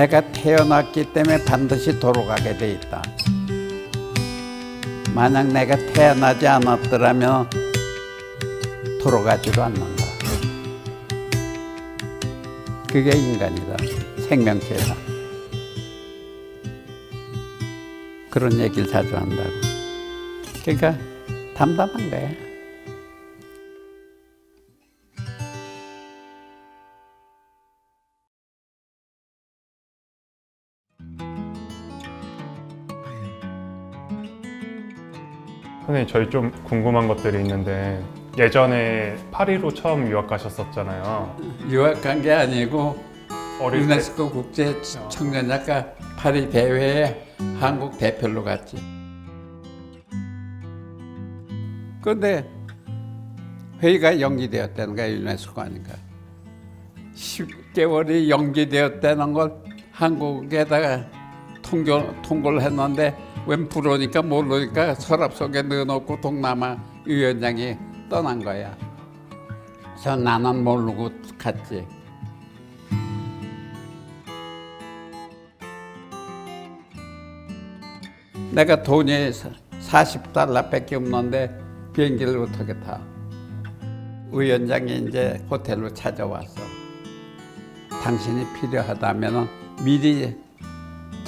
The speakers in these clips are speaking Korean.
내가 태어났기 때문에 반드시 돌아가게 돼 있다. 만약 내가 태어나지 않았더라면 돌아가지도 않는다. 그게 인간이다. 생명체다. 그런 얘기를 자주 한다고. 그러니까 담담한 거야. 선생님 저희 좀 궁금한 것들이 있는데 예전에 파리로 처음 유학 가셨었잖아요. 유학 간 게 아니고 어릴 때 유네스코 국제 청년작가 파리 대회에 한국 대표로 갔지. 근데 회의가 연기되었다는 거야 유네스코 아닌가. 10개월이 연기되었다는 걸 한국에다가 통교, 통보를 했는데 웬 불오니까 모르니까 서랍 속에 넣어놓고 동남아 위원장이 떠난 거야. 그래서 나는 모르고 갔지. 내가 돈이 40달러밖에 없는데 비행기를 어떻게 타? 위원장이 이제 호텔로 찾아왔어. 당신이 필요하다면 미리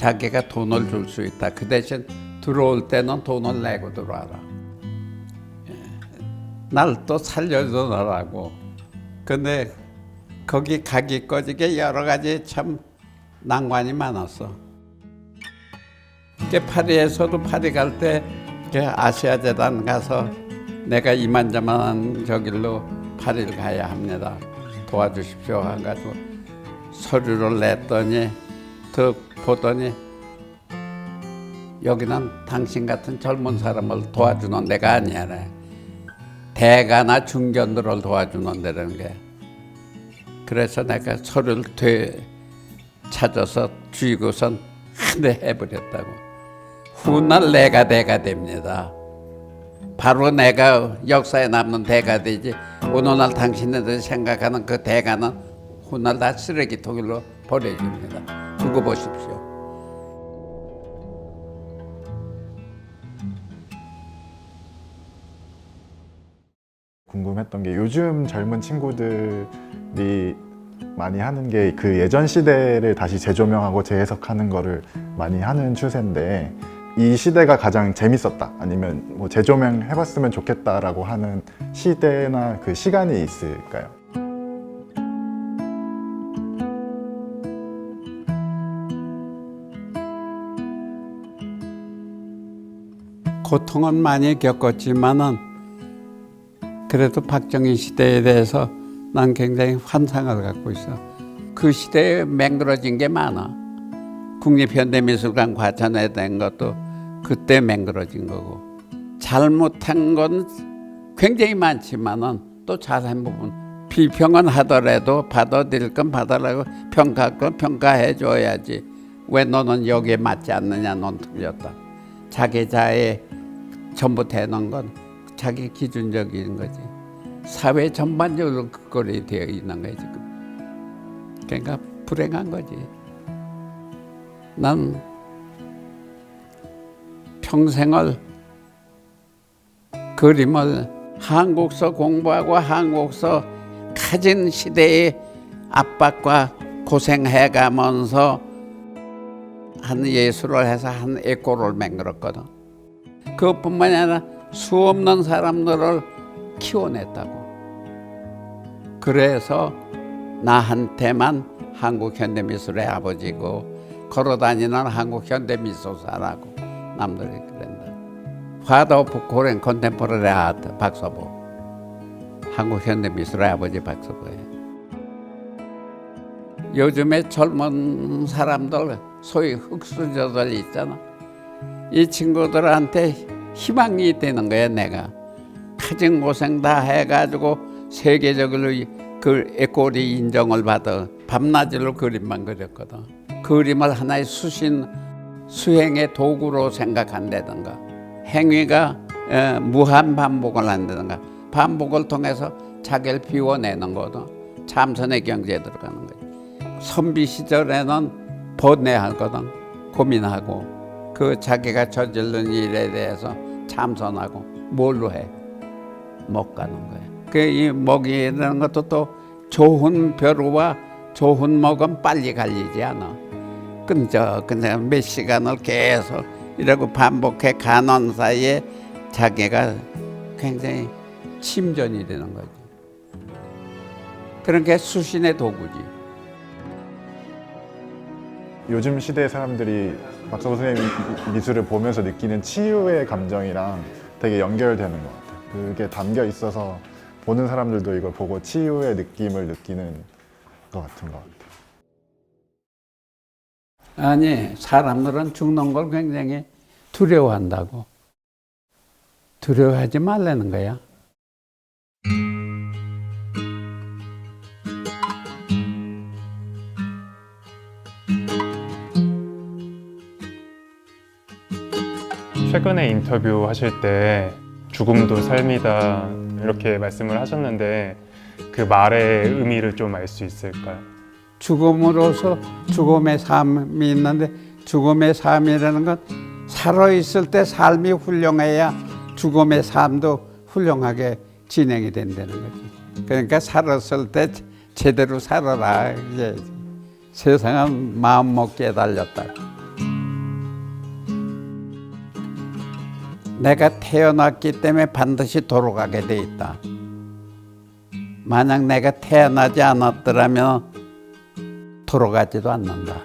자기가 돈을 줄 수 있다. 그 대신 들어올 때는 돈을 내고 들어와라. 날 또 살려주더라고. 근데 거기 가기 꺼지게 여러 가지 참 낭만이 많았어. 그 파리에서도 파리 갈때그 아시아 재단 가서 내가 이만저만한 저길로 파리를 가야 합니다. 도와주십시오 해가지고 서류를 냈더니 더 보더니 여기는 당신 같은 젊은 사람을 도와주는 데가 아니야. 대가나 중견들을 도와주는 데라는 게. 그래서 내가 서류를 되 찾아서 쥐고선 한 대 해버렸다고. 훗날 내가 대가 됩니다. 바로 내가 역사에 남는 대가 되지. 오늘날 당신네들이 생각하는 그 대가는 훗날 다 쓰레기통일로 버려집니다. 두고 보십시오. 궁금했던 게 요즘 젊은 친구들이 많이 하는 게 그 예전 시대를 다시 재조명하고 재해석하는 거를 많이 하는 추세인데 이 시대가 가장 재밌었다 아니면 뭐 재조명 해봤으면 좋겠다라고 하는 시대나 그 시간이 있을까요? 고통은 많이 겪었지만은 그래도 박정희 시대에 대해서 난 굉장히 환상을 갖고 있어. 그 시대에 맹그러진 게 많아. 국립현대미술관 과천에 된 것도 그때 맹그러진 거고. 잘못한 건 굉장히 많지만은 또 잘한 부분. 비평은 하더라도 받아들일 건 받아라고 평가할 건 평가해 줘야지. 왜 너는 여기에 맞지 않느냐, 넌 틀렸다. 자기 자의 전부 되는 건 자기 기준적인 거지. 사회 전반적으로 그 꼴이 되어 있는 거야 지금. 그러니까 불행한 거지. 난 평생을 그림을 한국서 공부하고 한국서 가진 시대의 압박과 고생해 가면서 한 예술을 해서 한 에코를 맹글었거든. 그것뿐만이 아니라 수없는 사람들을 키워냈다고. 그래서 나한테만 한국 현대미술의 아버지고 걸어다니는 한국 현대미술사라고 남들이 그런다. Father of Korean Contemporary Art 박서보. 한국 현대미술의 아버지 박서보예요. 요즘에 젊은 사람들 소위 흑수저들 있잖아. 이 친구들한테 희망이 되는 거야 내가. 가진 고생 다 해가지고 세계적으로 그 에코리 인정을 받아 밤낮으로 그림만 그렸거든. 그림을 하나의 수신 수행의 도구로 생각한다든가 행위가 에, 무한 반복을 한다든가 반복을 통해서 자기를 비워내는 거든 참선의 경지에 들어가는 거지. 선비 시절에는 번뇌하거든 고민하고 그 자기가 저지른 일에 대해서 참선하고 뭘로 해? 못 가는 거야. 그이 먹이라는 것도 또 좋은 벼루와 좋은 먹은 빨리 갈리지 않아. 끈적끈적 몇 시간을 계속 이러고 반복해 가는 사이에 자기가 굉장히 침전이 되는 거지. 그런 게 수신의 도구지. 요즘 시대 사람들이 박사부 선생님 미술을 보면서 느끼는 치유의 감정이랑 되게 연결되는 것 같아요. 그게 담겨 있어서 보는 사람들도 이걸 보고 치유의 느낌을 느끼는 것 같은 것 같아요. 아니, 사람들은 죽는 걸 굉장히 두려워한다고. 두려워하지 말라는 거야. 최근에 인터뷰 하실 때 죽음도 삶이다 이렇게 말씀을 하셨는데 그 말의 의미를 좀 알 수 있을까요? 죽음으로서 죽음의 삶이 있는데 죽음의 삶이라는 건 살아있을 때 삶이 훌륭해야 죽음의 삶도 훌륭하게 진행이 된다는 거지. 그러니까 살았을 때 제대로 살아라. 이제 세상은 마음 먹기에 달렸다. 내가 태어났기 때문에 반드시 돌아가게 돼 있다. 만약 내가 태어나지 않았더라면 돌아가지도 않는다.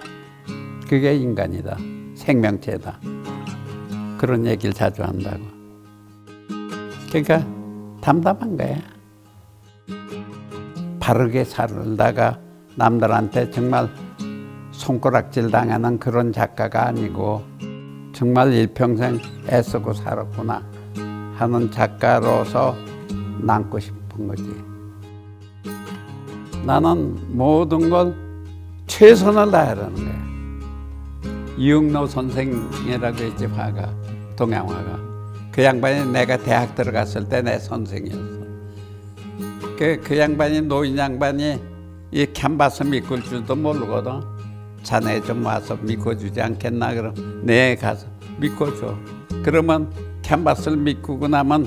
그게 인간이다. 생명체다. 그런 얘기를 자주 한다고. 그러니까 담담한 거야. 바르게 살다가 남들한테 정말 손가락질 당하는 그런 작가가 아니고 정말 일평생 애쓰고 살았구나 하는 작가로서 남고 싶은 거지. 나는 모든 걸 최선을 다하라는 거야. 이응노 선생이라고 있지 화가 동양화가 그 양반이 내가 대학 들어갔을 때 내 선생이었어. 그, 그 양반이 노인 양반이 이 캔바스 미끌 줄도 모르거든. 자네 좀 와서 믿고주지 않겠나 그럼 네 가서 믿고줘. 그러면 캔바스를 믿고 나면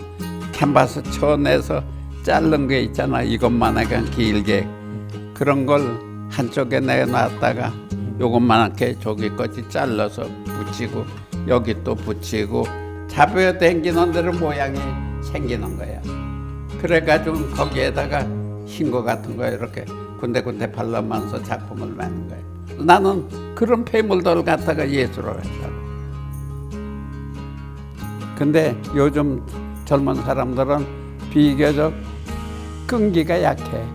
캔바스 쳐내서 자른 게 있잖아 이것만하게 길게 그런 걸 한쪽에 내놨다가 요것만하게 저기까지 잘라서 붙이고 여기 또 붙이고 잡여 당기는 대로 모양이 생기는 거야. 그래가지고 거기에다가 흰 거 같은 거 이렇게 군데군데 발라면서 작품을 만든 거야. 나는 그런 폐물들 갖다가 예술을 했다고. 근데 요즘 젊은 사람들은 비교적 끈기가 약해.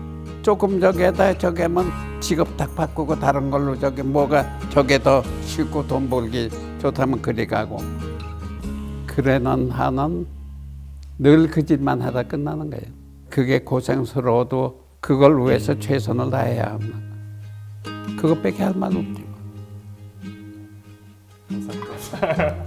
조금 저기에다 저기 하면 직업 딱 바꾸고 다른 걸로 저기 뭐가 저게 더 쉽고 돈 벌기 좋다면 그리 가고. 그래는 한은 늘그 짓만 하다 끝나는 거예요. 그게 고생스러워도 그걸 위해서 최선을 다해야 합니다. 그것밖에 할 말 없지.